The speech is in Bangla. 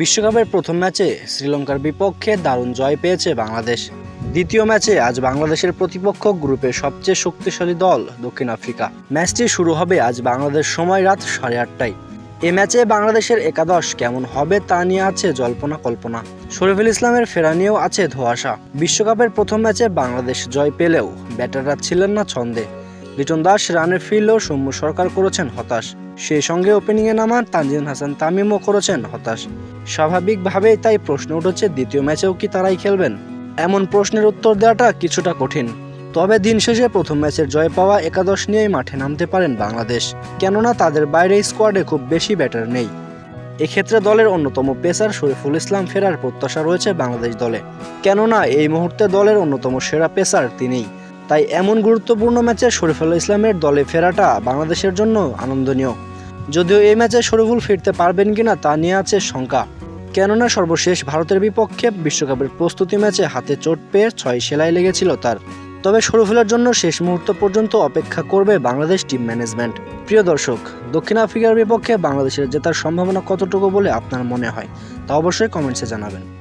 বিশ্বকাপের প্রথম ম্যাচে শ্রীলঙ্কার বিপক্ষে দারুণ জয় পেয়েছে বাংলাদেশ। দ্বিতীয় ম্যাচে আজ বাংলাদেশের প্রতিপক্ষ গ্রুপের সবচেয়ে শক্তিশালী দল দক্ষিণ আফ্রিকা। ম্যাচটি শুরু হবে আজ বাংলাদেশ সময় রাত সাড়ে আটটায়। এ ম্যাচে বাংলাদেশের একাদশ কেমন হবে তা নিয়ে আছে জল্পনা কল্পনা। শরীফুল ইসলামের ফেরা নিয়েও আছে ধোঁয়াশা। বিশ্বকাপের প্রথম ম্যাচে বাংলাদেশ জয় পেলেও ব্যাটাররা ছিলেন না ছন্দে। লিটন দাস রানের ফিরলেও সৌম্য সরকার করেছেন হতাশ। সেই সঙ্গে ওপেনিংয়ে নামা তানজিন হাসান তামিমও করেছেন হতাশ। স্বাভাবিকভাবেই তাই প্রশ্ন উঠেছে, দ্বিতীয় ম্যাচেও কি তারাই খেলবেন? এমন প্রশ্নের উত্তর দেওয়াটা কিছুটা কঠিন। তবে দিন শেষে প্রথম ম্যাচের জয় পাওয়া একাদশ নিয়েই মাঠে নামতে পারেন বাংলাদেশ, কেননা তাদের বাইরে স্কোয়াডে খুব বেশি ব্যাটার নেই। এক্ষেত্রে দলের অন্যতম পেসার শরীফুল ইসলাম ফেরার প্রত্যাশা রয়েছে বাংলাদেশ দলে, কেননা এই মুহূর্তে দলের অন্যতম সেরা পেসার তিনিই। তাই এমন গুরুত্বপূর্ণ ম্যাচে শরীফুল ইসলামের দলে ফেরাটা বাংলাদেশের জন্য আনন্দনীয়। যদিও এই ম্যাচে শরীফুল ফিরতে পারবেন কিনা তা নিয়ে আছে শঙ্কা। কেননা সর্বশেষ ভারতের বিপক্ষে বিশ্বকাপের প্রস্তুতি ম্যাচে হাতে চোট পেয়ে ছয় সেলাই লেগেছিল তার। তবে শরীফুলের জন্য শেষ মুহূর্ত পর্যন্ত অপেক্ষা করবে বাংলাদেশ টিম ম্যানেজমেন্ট। প্রিয় দর্শক, দক্ষিণ আফ্রিকার বিপক্ষে বাংলাদেশের জেতার সম্ভাবনা কতটুকু বলে আপনার মনে হয়? তা অবশ্যই কমেন্টসে জানাবেন।